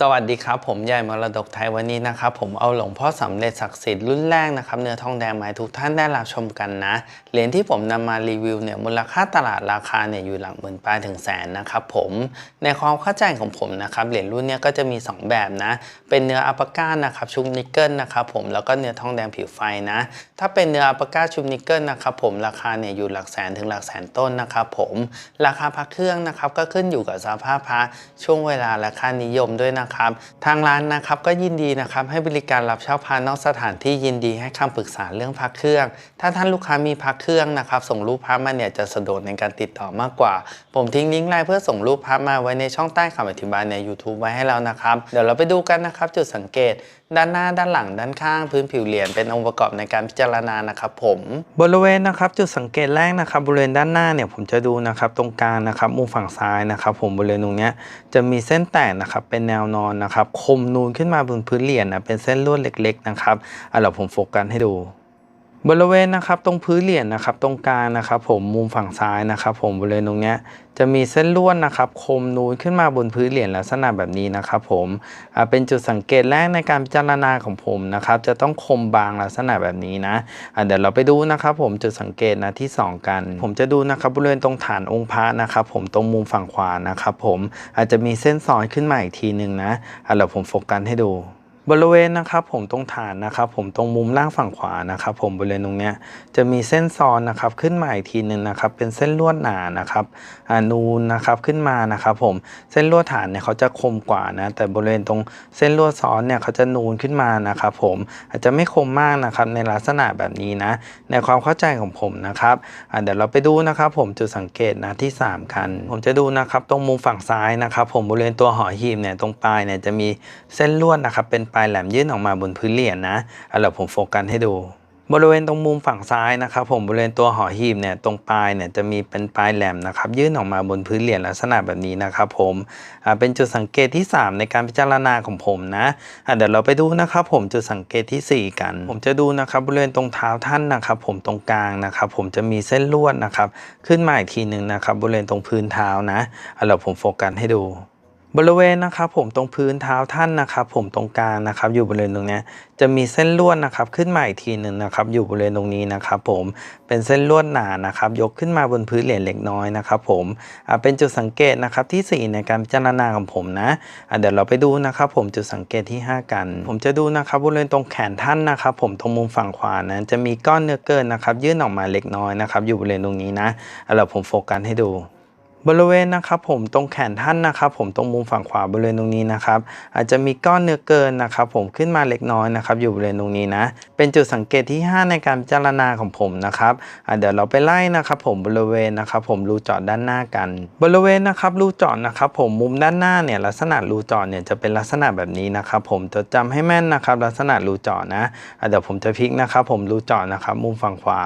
สวัสดีครับ ผมใหญ่มรดกไทยวันนี้นะครับ ผมเอาหลวงพ่อสำเร็จศักดิ์สิทธิ์รุ่นแรกนะครับเนื้อทองแดงมาให้ทุกท่านได้รับชมกันนะเหรียญที่ผมนำมารีวิวเนี่ยมูลค่าตลาดราคาเนี่ยอยู่หลักหมื่นปลายถึงแสนนะครับผมในความเข้าใจของผมนะครับเหรียญรุ่นเนี้ยก็จะมี 2 แบบนะ เป็นเนื้ออัปปาก้านะครับชุบนิกเกิลนะครับผมแล้วก็เนื้อทองแดงผิวไฟนะ ถ้าเป็นเนื้ออัปปาก้าชุบนิกเกิลนะครับผมราคาเนี่ยอยู่หลักแสนถึงหลักแสนต้นนะครับผมราคาพักเครื่องนะครับก็ขึ้นอยู่กับสภาพพระช่วงเวลาและค่านิยมด้วยนะครับ ทางร้านนะครับก็ยินดีนะครับให้บริการรับเช่าพานอกสถานที่ยินดีให้คำปรึกษาเรื่องพักเครื่อง ถ้าท่านลูกค้ามีพักเครื่องนะครับ ส่งรูปพระมาเนี่ยจะสะดวกในการติดต่อมากกว่า ผมทิ้งลิงก์ไลน์เพื่อส่งรูปพระมาไว้ในช่องใต้คำอธิบายใน YouTube ไว้ให้แล้วนะครับ เดี๋ยวเราไปดูกันนะครับจุดสังเกต ด้านหน้าด้านหลังด้านข้างพื้นผิวเหรียญเป็นองค์ประกอบในการพิจารณานะครับผม บริเวณนะครับจุดสังเกตแรกนะครับบริเวณด้านหน้าเนี่ยผมจะดูนะครับตรงกลางนะครับมุมฝั่งซ้ายนะครับผมบริเวณตรงเนี้ยจะมีเส้นแตกนะครับเป็นแนวนอนนะครับคมนูนขึ้นมาบนพื้นเหรียญนะเป็นเส้นลวดเล็กๆนะครับอะเราผมโฟกัสให้ดู บริเวณนะครับตรงพื้นเหรียญนะครับตรงกลางนะครับ ผมมุมฝั่งซ้ายนะครับ ผมบริเวณตรงนี้จะมีเส้นลวดนะครับคมนูนขึ้นมาบนพื้นเหรียญลักษณะแบบนี้นะครับ ผมเป็นจุดสังเกตแรกในการพิจารณาของผมนะครับ จะต้องคมบางลักษณะแบบนี้นะเดี๋ยวเราไปดูนะครับ ผมจุดสังเกตนะที่ 2 กัน ผมจะดูนะครับบริเวณตรงฐานองค์พระนะครับ ผมตรงมุมฝั่งขวานะครับ ผมอาจจะมีเส้นซ้อนขึ้นมาอีกทีหนึ่งนะเดี๋ยวผมโฟกัสให้ดู บริเวณนะครับผมตรงฐานนะครับผมตรงมุมล่างฝั่งขวานะครับผมบริเวณตรงเนี้ยจะมีเส้นซ้อนนะครับขึ้นมาอีกทีหนึ่งนะครับเป็นเส้นลวดหนานะครับอนูนนะครับขึ้นมานะครับผมเส้นลวดฐานเนี่ยเขาจะคมกว่านะแต่บริเวณตรงเส้นลวดซ้อนเนี่ยเขาจะนูนขึ้นมานะครับผมอาจจะไม่คมมากนะครับในลักษณะแบบนี้นะในความเข้าใจของผมนะครับเดี๋ยวเราไปดูนะครับผมจุดสังเกตนะที่ 3 กัน ผมจะดูนะครับตรงมุมฝั่งซ้ายนะครับผมบริเวณตัวหอหีบเนี่ยตรงปลายเนี่ยจะมีเส้นลวดนะครับเป็นปลายแหลมยื่นออกมาบนพื้นเหรียญนะเอาเดี๋ยวผมโฟกัสให้ดู บริเวณตรงมุมฝั่งซ้ายนะครับผมบริเวณตัวหอหีบเนี่ยตรงปลายเนี่ยจะมีเป็นปลายแหลมนะครับยื่นออกมาบนพื้นเหรียญลักษณะแบบนี้นะครับผมอ่าเป็นจุดสังเกตที่ 3 ในการพิจารณาของผมนะอ่าเดี๋ยวเราไปดูนะครับผมจุดสังเกตทีสี่4 กัน ผมจะดูนะครับบริเวณตรงเท้าท่านนะครับผมตรงกลางนะครับผมจะมีเส้นลวดนะครับขึ้นมาอีกทีหนึ่งนะครับบริเวณตรงพื้นเท้านะอ่าเดี๋ยวผมโฟกัสให้ดู บริเวณนะครับผมตรงพื้นเท้าท่านนะครับ ผมตรงกลางนะครับ อยู่บริเวณตรงนี้จะมีเส้นลวดนะครับ ขึ้นมาอีกทีหนึ่งนะครับ อยู่บริเวณตรงนี้นะครับ ผมเป็นเส้นลวดหนานะครับ ยกขึ้นมาบนพื้นเหรียญเล็กน้อยนะครับ ผมเป็นจุดสังเกตนะครับที่ 4 ในการพิจารณาของผมนะเดี๋ยวเราไปดูนะครับ ผมจุดสังเกตที่ 5 กัน ผมจะดูนะครับบริเวณตรงแขนท่านนะครับ ผมตรงมุมฝั่งขวานะจะมีก้อนเนื้อเกินนะครับ ยื่นออกมาเล็กน้อยนะครับ อยู่บริเวณตรงนี้นะเดี๋ยวผมโฟกัสให้ดู บริเวณนะครับผมตรงแขนท่านนะครับผมตรงมุมฝั่งขวาบริเวณตรงนี้นะครับอาจจะมีก้อนเนื้อเกินนะครับผมขึ้นมาเล็กน้อยนะครับอยู่บริเวณตรงนี้นะเป็นจุดสังเกตที่ 5 ในการพิจารณาของผมนะครับเดี๋ยวเราไปไล่นะครับผมบริเวณนะครับผมรูจาะด้านหน้ากัน บริเวณนะครับรูจาะนะครับผมมุมด้านหน้าเนี่ยลักษณะรูจาะเนี่ยจะเป็นลักษณะแบบนี้นะครับผมจะจำให้แม่นนะครับลักษณะรูจาะนะเดี๋ยวผมจะพลิกนะครับผมรูจาะนะครับมุมฝั่งขวา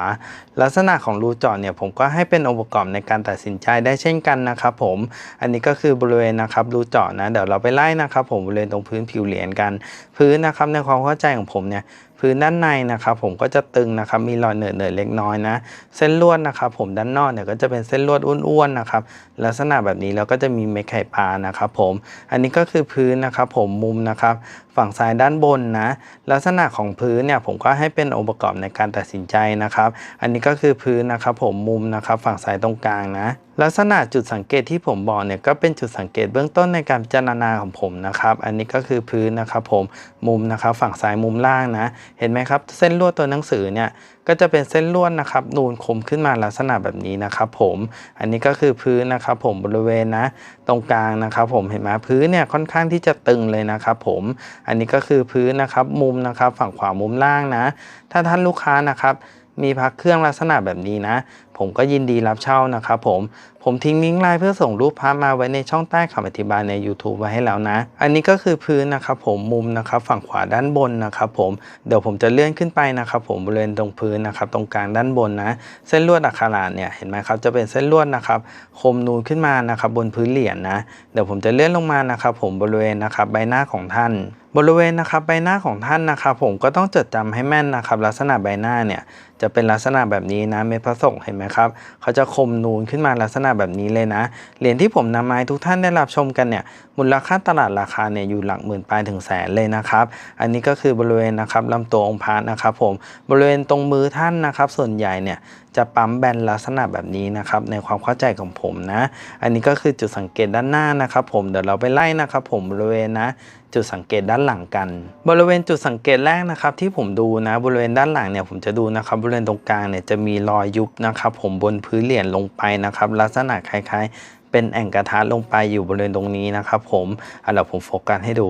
ลักษณะของรูจาะเนี่ยผมก็ให้เป็นองค์ประกอบในการตัดสินใจได้เช่นกันนะครับผมอันนี้ก็คือบริเวณนะครับรูเจาะนะเดี๋ยวเราไปไล่นะครับผมบริเวณตรงพื้นผิวเหรียญกัน พื้นนะครับในความเข้าใจของผมเนี่ยพื้นด้านในนะครับผมก็จะตึงนะครับมีรอยเหนื่อยๆเล็กน้อยนะ เส้นลวดนะครับผมด้านนอกเนี่ยก็จะเป็นเส้นลวดอ้วนๆนะครับลักษณะแบบนี้แล้วก็จะมีเม็ดไข่ปลานะครับผมอันนี้ก็คือพื้นนะครับผมมุมนะครับฝั่งซ้ายด้านบนนะลักษณะของพื้นเนี่ยผมก็ให้เป็นองค์ประกอบในการตัดสินใจนะครับ อันนี้ก็คือพื้นนะครับผมมุมนะครับฝั่งซ้ายตรงกลางนะ ลักษณะจุดสังเกตที่ผมบอกเนี่ยก็เป็นจุดสังเกตเบื้องต้นในการพิจารณาของผมนะครับ อันนี้ก็คือพื้นนะครับผมมุมนะครับฝั่งซ้ายมุมล่างนะ เห็นไหมครับ เส้นลวดตัวหนังสือเนี่ยก็จะเป็นเส้นลวดนะครับนูนคมขึ้นมาลักษณะแบบนี้นะครับผมอันนี้ก็คือพื้นนะครับผมบริเวณนะ ตรงกลางนะครับผมเห็นไหมพื้นเนี่ยค่อนข้างที่จะตึงเลยนะครับผมอันนี้ก็คือพื้นนะครับมุมนะครับฝั่งขวามุมล่างนะ ถ้าท่านลูกค้านะครับมีพักเครื่องลักษณะแบบนี้นะ ผมก็ยินดีรับเช่านะครับผม ผมทิ้งลิงก์ไลน์เพื่อส่งรูปพระมาไว้ในช่องใต้คำอธิบายใน YouTube ไว้ให้แล้วนะ อันนี้ก็คือพื้นนะครับผมมุมนะครับฝั่งขวาด้านบนนะครับผมเดี๋ยวผมจะเลื่อนขึ้นไปนะครับผมบริเวณตรงพื้นนะครับตรงกลางด้านบนนะ เส้นลวดอักขระเนี่ยเห็นไหมครับจะเป็นเส้นลวดนะครับคมนูนขึ้นมานะครับบนพื้นเหรียญนะเดี๋ยวผมจะเลื่อนลงมานะครับผมบริเวณนะครับใบหน้าของท่านบริเวณนะครับใบหน้าของท่านนะครับผมก็ต้องจดจำให้แม่นนะครับลักษณะใบหน้าเนี่ยจะเป็นลักษณะแบบนี้นะเม็ดพระศกเห็นไหมครับเขาจะคมนูนขึ้นมาลักษณะแบบนี้เลยนะ เหรียญที่ผมนำมาให้ทุกท่านได้รับชมกันเนี่ยมูลค่าตลาดราคาเนี่ยอยู่หลักหมื่นปลายถึงแสนเลยนะครับ อันนี้ก็คือบริเวณนะครับลำตัวองค์พระนะครับผมบริเวณตรงมือท่านนะครับ ส่วนใหญ่เนี่ย จะปั๊มแบนลักษณะแบบนี้นะครับในความเข้าใจของผมนะ อันนี้ก็คือจุดสังเกตด้านหน้านะครับ ผมเดี๋ยวเราไปไล่นะครับ ผมบริเวณนะจุดสังเกตด้านหลังกัน บริเวณจุดสังเกตแรกนะครับ ที่ผมดูนะบริเวณด้านหลังเนี่ยผมจะดูนะครับบริเวณตรงกลางเนี่ยจะมีรอยยุบนะครับ ผมบนพื้นเหรียญลงไปนะครับ ลักษณะคล้าย ๆ เป็นแอ่งกระทะลงไปอยู่บริเวณตรงนี้นะครับ ผมอะเดี๋ยวผมโฟกัสให้ดู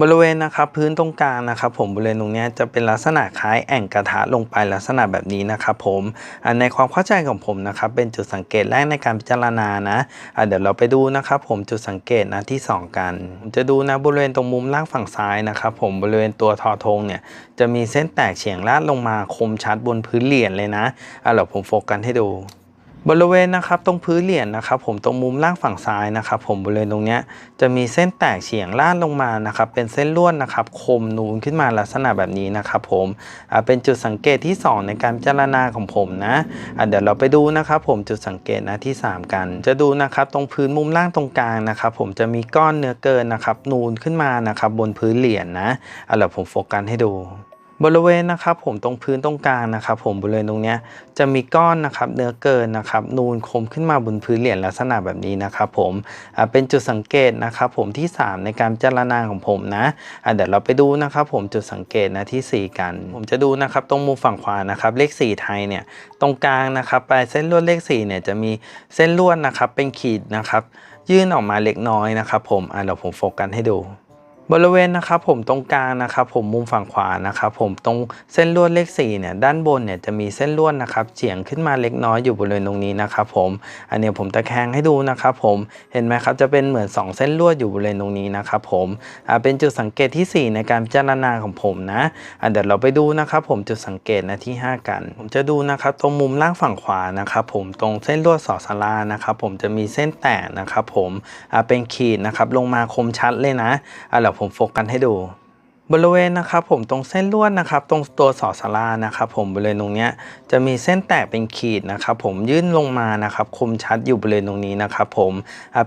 บริเวณนะครับพื้นตรงกลางนะครับผมบริเวณตรงนี้จะเป็นลักษณะคล้ายแอ่งกระทะลงไปลักษณะแบบนี้นะครับผมในความเข้าใจของผมนะครับเป็นจุดสังเกตแรกในการพิจารณานะะเดี๋ยวเราไปดูนะครับผมจุดสังเกตนะที่ 2 กัน จะดูนะบริเวณตรงมุมล่างฝั่งซ้ายนะครับผมบริเวณตัวทอธงเนี่ยจะมีเส้นแตกเฉียงลาดลงมาคมชัดบนพื้นเหรียญเลยนะะเดี๋ยวผมโฟกัสให้ดู บริเวณนะครับตรงพื้นเหรียญนะครับ ผมตรงมุมล่างฝั่งซ้ายนะครับ ผมบริเวณตรงเนี้ยจะมีเส้นแตกเฉียงลาดลงมานะครับ เป็นเส้นลวดนะครับ คมนูนขึ้นมาลักษณะแบบนี้นะครับผมอ่าเป็นจุดสังเกตที่ 2 ในการพิจารณาของผมนะอ่าเดี๋ยวเราไปดูนะครับผมจุดสังเกตนะที่ 3 กัน จะดูนะครับตรงพื้นมุมล่างตรงกลางนะครับ ผมจะมีก้อนเนื้อเกินนะครับ นูนขึ้นมานะครับบนพื้นเหรียญนะอ่าเดี๋ยวผมโฟกัสให้ดู บริเวณนะครับผมตรงพื้นตรงกลางนะครับผมบริเวณตรงเนี้ยจะมีก้อนนะครับเนื้อเกินนะครับนูนคมขึ้นมาบนพื้นเหรียญลักษณะแบบนี้นะครับผมเป็นจุดสังเกตนะครับผมที่ 3 ในการพิจารณาของผมนะเดี๋ยวเราไปดูนะครับผมจุดสังเกตนะที่ 4 กัน ผมจะดูนะครับตรงมุมฝั่งขวานะครับเลข 4 ไทยเนี่ยตรงกลางนะครับปลายเส้นลวดเลข4เนี่ยจะมีเส้นลวดนะครับเป็นขีดนะครับยื่นออกมาเล็กน้อยนะครับผมอ่าเดี๋ยวผมโฟกัสให้ดู บริเวณนะครับผมตรงกลางนะครับผมมุมฝั่งขวานะครับผมตรงเส้นลวดเลข4เนี่ยด้านบนเนี่ยจะมีเส้นลวดนะครับเฉียงขึ้นมาเล็กน้อยอยู่บริเวณตรงนี้นะครับผมอันนี้ผมตะแคงให้ดูนะครับผมเห็นไหมครับจะเป็นเหมือน 2 เส้นลวดอยู่บริเวณตรงนี้นะครับผมอ่าเป็นจุดสังเกตที่ 4 ในการพิจารณาของผมนะอ่าเดี๋ยวเราไปดูนะครับผมจุดสังเกตนะที่ 5 กัน ผมจะดูนะครับตรงมุมล่างฝั่งขวานะครับผมตรงเส้นลวดสอสารานะครับผมจะมีเส้นแตกนะครับผมอ่าเป็นขีดนะครับลงมาคมชัดเลยนะอ่าเดี๋ยวผมโฟกัสให้ดู บริเวณนะครับผมตรงเส้นลวดนะครับ ตรงตัวสอสารานะครับ ผมบริเวณตรงนี้จะมีเส้นแตกเป็นขีดนะครับ ผมยื่นลงมานะครับ คมชัดอยู่บริเวณตรงนี้นะครับ ผม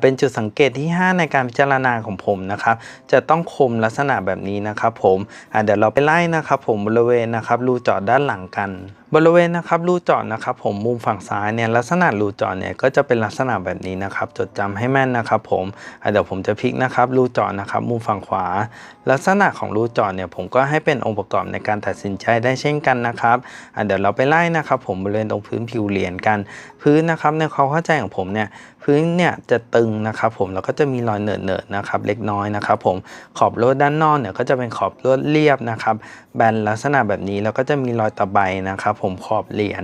เป็นจุดสังเกตที่ 5 ในการพิจารณาของผมนะครับ จะต้องคมลักษณะแบบนี้นะครับ ผมเดี๋ยวเราไปไล่นะครับ ผมบริเวณนะครับรูจาะด้านหลังกัน บริเวณนะครับรูเจาะนะครับผมมุมฝั่งซ้ายเนี่ยลักษณะรูเจาะเนี่ยก็จะเป็นลักษณะแบบนี้นะครับจดจำให้แม่นนะครับผมเดี๋ยวผมจะพลิกนะครับรูเจาะนะครับมุมฝั่งขวา ลักษณะของรูเจาะเนี่ยผมก็ให้เป็นองค์ประกอบในการตัดสินใจได้เช่นกันนะครับเดี๋ยวเราไปไล่นะครับผมบริเวณตรงพื้นผิวเหรียญกัน พื้นนะครับในความเข้าใจของผมเนี่ยพื้นเนี่ยจะตึงนะครับผมแล้วก็จะมีรอยเหนอะเนๆนะครับเล็กน้อยนะครับผมขอบลวดด้านนอกเนี่ยก็จะเป็นขอบลวดเรียบนะครับแบนลักษณะแบบนี้แล้วก็จะมีรอยตะไบนะครับผมขอบเหรียญ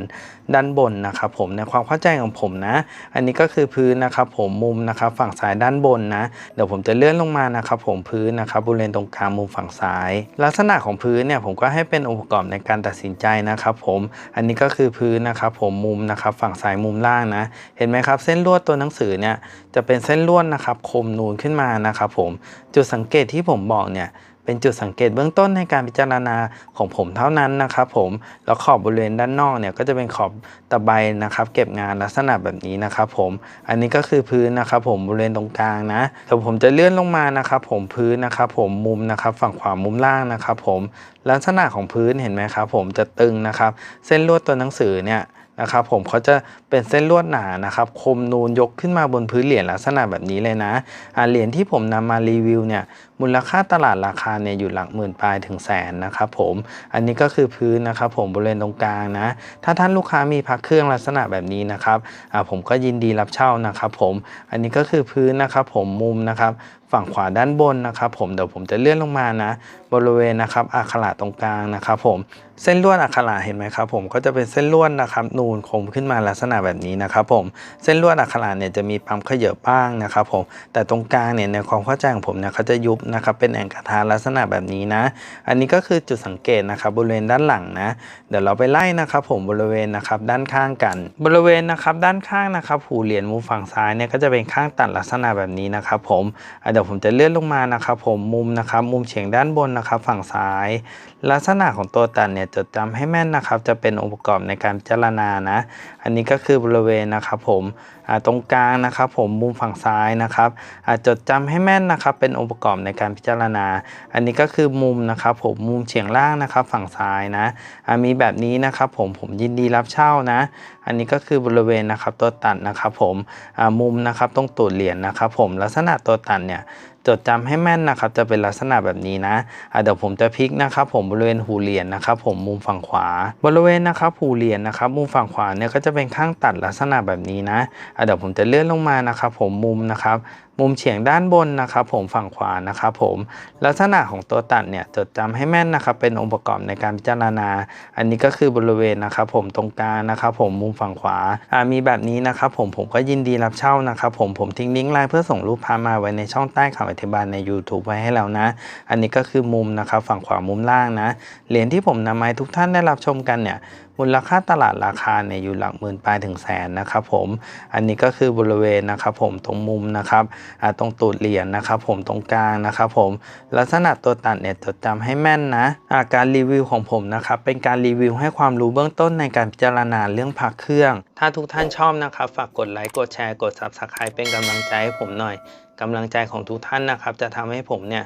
ด้านบนนะครับผมในความเข้าใจของผมนะ อันนี้ก็คือพื้นนะครับผมมุมนะครับฝั่งซ้ายด้านบนนะเดี๋ยวผมจะเลื่อนลงมานะครับผมพื้นนะครับบริเวณตรงกลางมุมฝั่งซ้าย ลักษณะของพื้นเนี่ยผมก็ให้เป็นองค์ประกอบในการตัดสินใจนะครับผมอันนี้ก็คือพื้นนะครับผมมุมนะครับฝั่งซ้ายมุมล่างนะ เห็นไหมครับเส้นลวดตัวหนังสือเนี่ยจะเป็นเส้นลวดนะครับคมนูนขึ้นมานะครับผมจุดสังเกตที่ผมบอกเนี่ย เป็นจุดสังเกตเบื้องต้นในการพิจารณาของผมเท่านั้นนะครับผมแล้วขอบบริเวณด้านนอกเนี่ยก็จะเป็นขอบตะไบนะครับ เก็บงานลักษณะแบบนี้นะครับผมอันนี้ก็คือพื้นนะครับผมบริเวณตรงกลางนะเดี๋ยวผมจะเลื่อนลงมานะครับผมพื้นนะครับผมมุมนะครับฝั่งขวามุมล่างนะครับผมลักษณะของพื้นเห็นไหมครับผมจะตึงนะครับเส้นลวดตัวหนังสือเนี่ยนะครับผมเขาจะเป็นเส้นลวดหนานะครับ คมนูนยกขึ้นมาบนพื้นเหรียญลักษณะแบบนี้เลยนะเหรียญที่ผมนำมารีวิวเนี่ย มูลค่าตลาดราคาเนี่ยอยู่หลักหมื่นปลายถึงแสนนะครับผม อันนี้ก็คือพื้นนะครับผมบริเวณตรงกลางนะ ถ้าท่านลูกค้ามีพักเครื่องลักษณะแบบนี้นะครับผมก็ยินดีรับเช่านะครับผม อันนี้ก็คือพื้นนะครับผมมุมนะครับฝั่งขวาด้านบนนะครับผมเดี๋ยวผมจะเลื่อนลงมานะ บริเวณนะครับอักขระตรงกลางนะครับผมเส้นลวดอักขระเห็นไหมครับผมก็จะเป็นเส้นลวดนะครับนูนคมขึ้นมาลักษณะแบบนี้นะครับผมเส้นลวดอักขระเนี่ยจะมีปั๊มเขยือบบ้างนะครับผมแต่ตรงกลางเนี่ยในความเข้าใจของผมเนี่ยเขาจะยุบนะครับเป็นแอ่งกระทะลักษณะแบบนี้นะ อันนี้ก็คือจุดสังเกตนะครับบริเวณด้านหลังนะ เดี๋ยวเราไปไล่นะครับผมบริเวณนะครับด้านข้างกัน บริเวณนะครับด้านข้างนะครับหูเหรียญมุมฝั่งซ้ายเนี่ยก็จะเป็นข้างตัดลักษณะแบบนี้นะครับผมเดี๋ยวผมจะเลื่อนลงมานะครับผมมุมนะครับมุมเฉียงด้านบนนะครับฝั่งซ้าย ลักษณะของตัวตัดเนี่ยจดจำให้แม่นนะครับจะเป็นองค์ประกอบในการพิจารณานะ อันนี้ก็คือบริเวณนะครับผมตรงกลางนะครับผมมุมฝั่งซ้ายนะครับจดจำให้แม่นนะครับเป็นองค์ประกอบในการพิจารณา อันนี้ก็คือมุมนะครับผมมุมเฉียงล่างนะครับ ฝั่งซ้ายนะมีแบบนี้นะครับผมผมยินดีรับเช่านะ อันนี้ก็คือบริเวณนะครับตัวตัดนะครับผมมุมนะครับตรงตูดเหรียญนะครับผมลักษณะตัวตัดเนี่ยจดจำให้แม่นนะครับจะเป็นลักษณะแบบนี้นะอ่าเดี๋ยวผมจะพลิกนะครับผมบริเวณหูเหรียญนะครับผมมุมฝั่งขวา บริเวณนะครับหูเหรียญนะครับมุมฝั่งขวาเนี่ยก็จะเป็นข้างตัดลักษณะแบบนี้นะอ่าเดี๋ยวผมจะเลื่อนลงมานะครับผมมุมนะครับมุมเฉียงด้านบนนะครับผมฝั่งขวานะครับผมลักษณะของตัวตัดเนี่ยจดจำให้แม่นนะครับเป็นองค์ประกอบในการพิจารณา อันนี้ก็คือบริเวณนะครับผมตรงกลางนะครับผมมุมฝั่งขวาอ่ามีแบบนี้นะครับผมผมก็ยินดีรับเช่านะครับผมผมทิ้งลิงก์ไลน์เพื่อส่งรูปพามาไว้ในช่องใต้ข่าวอธิบายใน YouTube ไว้ให้แล้วนะ อันนี้ก็คือมุมนะครับฝั่งขวามุมล่างนะเหรียญที่ผมนำมาให้ทุกท่านได้รับชมกันเนี่ย มูลค่าตลาดราคาเนี่ยอยู่หลักหมื่นปลายถึงแสนนะครับผม อันนี้ก็คือบริเวณนะครับผมตรงมุมนะครับตรงตูดเหรียญนะครับผมตรงกลางนะครับผมลักษณะตัวตัดเนี่ยจดจำให้แม่นนะาการรีวิวของผมนะครับเป็นการรีวิวให้ความรู้เบื้องต้นในการพิจารณาเรื่องพักเครื่อง ถ้าทุกท่านชอบนะครับฝากกดไลค์กดแชร์กด Subscribe เป็นกำลังใจให้ผมหน่อยกำลังใจของทุกท่านนะครับจะทำให้ผมเนี่ย